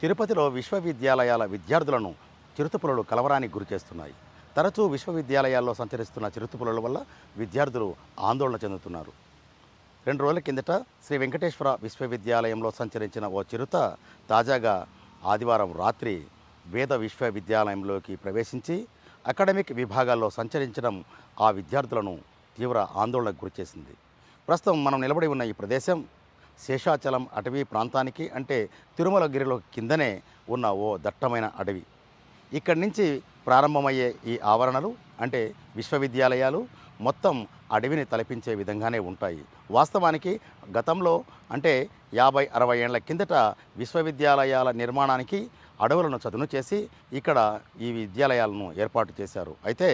తిరుపతిలో విశ్వవిద్యాలయాల విద్యార్థులను చిరుతపులలు కలవరానికి గురిచేస్తున్నాయి తరచూ విశ్వవిద్యాలయాల్లో సంచరిస్తున్న చిరుతపులల వల్ల విద్యార్థులు ఆందోళన చెందుతున్నారు. రెండు రోజుల కిందట శ్రీ వెంకటేశ్వర విశ్వవిద్యాలయంలో సంచరించిన ఓ చిరుత తాజాగా ఆదివారం రాత్రి వేద విశ్వవిద్యాలయంలోకి ప్రవేశించి అకాడమిక్ విభాగాల్లో సంచరించడం ఆ విద్యార్థులను తీవ్ర ఆందోళనకు గురిచేసింది ప్రస్తుతం మనం నిలబడి ఉన్న ఈ ప్రదేశం శేషాచలం అటవీ ప్రాంతానికి అంటే తిరుమలగిరిలో కిందనే ఉన్న ఓ దట్టమైన అడవి. ఇక్కడి నుంచి ప్రారంభమయ్యే ఈ ఆవరణలు అంటే విశ్వవిద్యాలయాలు మొత్తం అడవిని తలపించే విధంగానే ఉంటాయి. వాస్తవానికి గతంలో అంటే యాభై అరవై ఏళ్ళ కిందట విశ్వవిద్యాలయాల నిర్మాణానికి అడవులను చదును చేసి ఇక్కడ ఈ విద్యాలయాలను ఏర్పాటు చేశారు. అయితే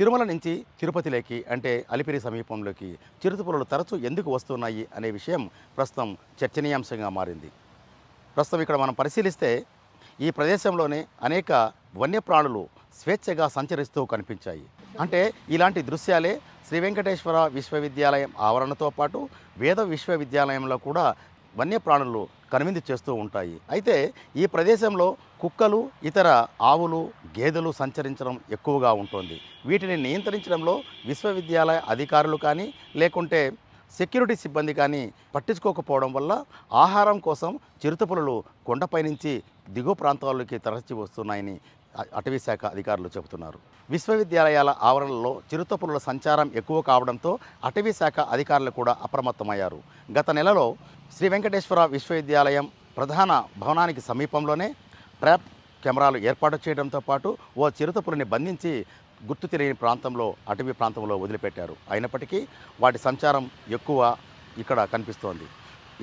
తిరుమల నుంచి తిరుపతిలోకి అంటే అలిపిరి సమీపంలోకి చిరుతపులులు తరచూ ఎందుకు వస్తున్నాయి అనే విషయం ప్రస్తుతం చర్చనీయాంశంగా మారింది. ప్రస్తుతం ఇక్కడ మనం పరిశీలిస్తే ఈ ప్రదేశంలోనే అనేక వన్యప్రాణులు స్వేచ్ఛగా సంచరిస్తూ కనిపించాయి. అంటే ఇలాంటి దృశ్యాలే శ్రీ వెంకటేశ్వర విశ్వవిద్యాలయం ఆవరణతో పాటు వేద విశ్వవిద్యాలయంలో కూడా వన్యప్రాణులు కనువిందు చేస్తూ ఉంటాయి. అయితే ఈ ప్రదేశంలో కుక్కలు ఇతర ఆవులు గేదెలు సంచరించడం ఎక్కువగా ఉంటుంది. వీటిని నియంత్రించడంలో విశ్వవిద్యాలయ అధికారులు కానీ లేకుంటే సెక్యూరిటీ సిబ్బంది కానీ పట్టించుకోకపోవడం వల్ల ఆహారం కోసం చిరుతపులులు కొండపై నుంచి దిగువ ప్రాంతాల్లోకి తరచి వస్తున్నాయని అటవీ శాఖ అధికారులు చెబుతున్నారు. విశ్వవిద్యాలయాల ఆవరణలో చిరుతపులుల సంచారం ఎక్కువ కావడంతో అటవీ శాఖ అధికారులు కూడా అప్రమత్తమయ్యారు. గత నెలలో శ్రీ వెంకటేశ్వర విశ్వవిద్యాలయం ప్రధాన భవనానికి సమీపంలోనే ట్రాప్ కెమెరాలు ఏర్పాటు చేయడంతో పాటు ఓ చిరుతపులిని బంధించి గుర్తు తెలియని ప్రాంతంలో అటవీ ప్రాంతంలో వదిలిపెట్టారు. అయినప్పటికీ వాటి సంచారం ఎక్కువ ఇక్కడ కనిపిస్తోంది.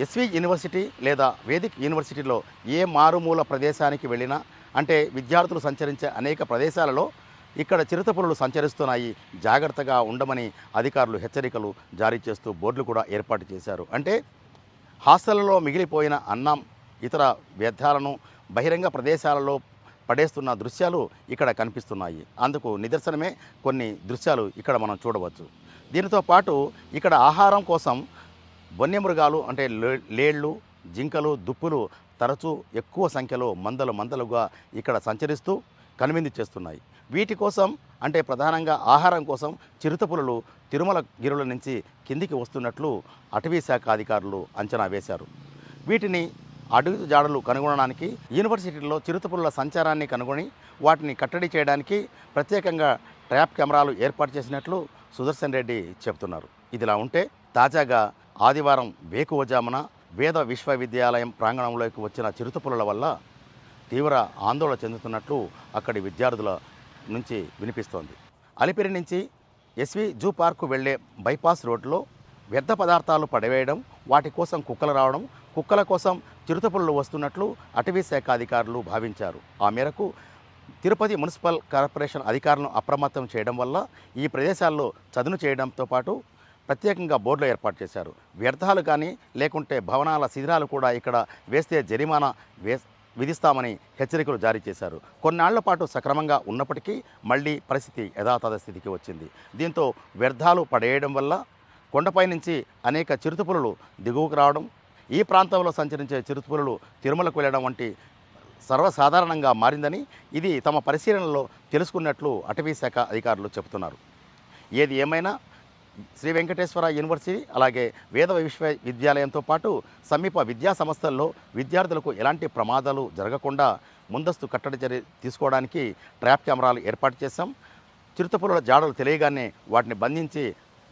ఎస్వి యూనివర్సిటీ లేదా వేదిక్ యూనివర్సిటీలో ఏ మారుమూల ప్రదేశానికి వెళ్ళినా అంటే విద్యార్థులు సంచరించే అనేక ప్రదేశాలలో ఇక్కడ చిరుతపులులు సంచరిస్తున్నాయి. జాగ్రత్తగా ఉండమని అధికారులు హెచ్చరికలు జారీ చేస్తూ బోర్డులు కూడా ఏర్పాటు చేశారు. అంటే హాస్టళ్ళలో మిగిలిపోయిన అన్నం ఇతర వ్యర్థాలను బహిరంగ ప్రదేశాలలో పడేస్తున్న దృశ్యాలు ఇక్కడ కనిపిస్తున్నాయి. అందుకు నిదర్శనమే కొన్ని దృశ్యాలు ఇక్కడ మనం చూడవచ్చు. దీనితో పాటు ఇక్కడ ఆహారం కోసం వన్యమృగాలు అంటే లే- లేళ్ళు జింకలు దుప్పులు తరచూ ఎక్కువ సంఖ్యలో మందలు మందలుగా ఇక్కడ సంచరిస్తూ కనువిందు చేస్తున్నాయి. వీటి కోసం అంటే ప్రధానంగా ఆహారం కోసం చిరుతపులులు తిరుమల గిరుల నుంచి కిందికి వస్తున్నట్లు అటవీ శాఖ అధికారులు అంచనా వేశారు. వీటిని అడుగు జాడలు కనుగొనడానికి యూనివర్సిటీల్లో చిరుతపుల్ల సంచారాన్ని కనుగొని వాటిని కట్టడి చేయడానికి ప్రత్యేకంగా ట్రాప్ కెమెరాలు ఏర్పాటు చేసినట్లు సుదర్శన్ రెడ్డి చెబుతున్నారు. ఇదిలా ఉంటే తాజాగా ఆదివారం వేకువజామున వేద విశ్వవిద్యాలయం ప్రాంగణంలోకి వచ్చిన చిరుతపులుల వల్ల తీవ్ర ఆందోళన చెందుతున్నట్లు అక్కడి విద్యార్థుల నుంచి వినిపిస్తోంది. అలిపిరి నుంచి ఎస్వి జూ పార్కు వెళ్ళే బైపాస్ రోడ్లో వ్యర్థ పదార్థాలు పడవేయడం వాటి కోసం కుక్కలు రావడం కుక్కల కోసం చిరుతపుళ్ళు వస్తున్నట్లు అటవీ శాఖ అధికారులు భావించారు. ఆ మేరకు తిరుపతి మున్సిపల్ కార్పొరేషన్ అధికారులను అప్రమత్తం చేయడం వల్ల ఈ ప్రదేశాల్లో చదును చేయడంతో పాటు ప్రత్యేకంగా బోర్డులు ఏర్పాటు చేశారు. వ్యర్థాలు కానీ లేకుంటే భవనాల శిథిరాలు కూడా ఇక్కడ వేస్తే జరిమానా వే విధిస్తామని హెచ్చరికలు జారీ చేశారు. కొన్నాళ్ళ పాటు సక్రమంగా ఉన్నప్పటికీ మళ్ళీ పరిస్థితి యథాతథ స్థితికి వచ్చింది. దీంతో వ్యర్థాలు పడేయడం వల్ల కొండపై నుంచి అనేక చిరుతపులులు దిగువకు రావడం ఈ ప్రాంతంలో సంచరించే చిరుతపులులు తిరుమలకు వెళ్ళడం వంటి సర్వసాధారణంగా మారిందని ఇది తమ పరిశీలనలో తెలుసుకున్నట్లు అటవీ శాఖ అధికారులు చెబుతున్నారు. ఏది ఏమైనా శ్రీ వెంకటేశ్వర యూనివర్సిటీ అలాగే వేద విశ్వవిద్యాలయంతో పాటు సమీప విద్యా సంస్థల్లో విద్యార్థులకు ఎలాంటి ప్రమాదాలు జరగకుండా ముందస్తు కట్టడి చర్య తీసుకోవడానికి ట్రాప్ కెమెరాలు ఏర్పాటు చేశాం. చిరుతపులుల జాడలు తెలియగానే వాటిని బంధించి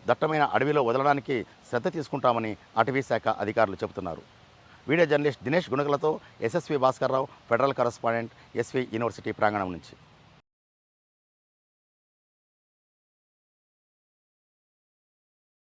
దట్టమైన అడవిలో వదలడానికి శ్రద్ధ తీసుకుంటామని అటవీ శాఖ అధికారులు చెబుతున్నారు. Video journalist Dinesh గుణగలతో SSV Bhaskarrao federal correspondent SV university ప్రాంగణం నుంచి.